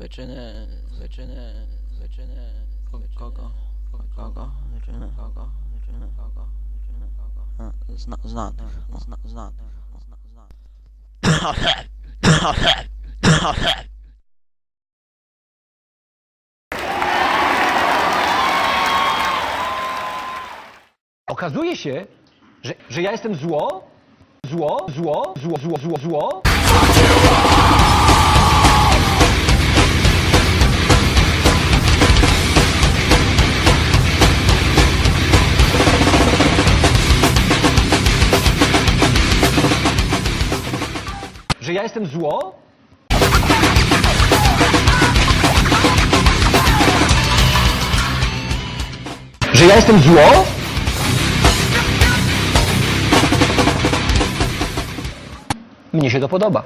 Zaczynę, zaczynę, zaczynę. Kogo? Kogo? Zaczyna kogo? Zaczyna kogo? Zaczyna kogo? Zna, zna, zna, zna, zna, zna. Okazuje się, że, że ja jestem zło, zło, zło, zło, zło, zło, zło. Że ja jestem zło? Że ja jestem zło? Mnie się to podoba.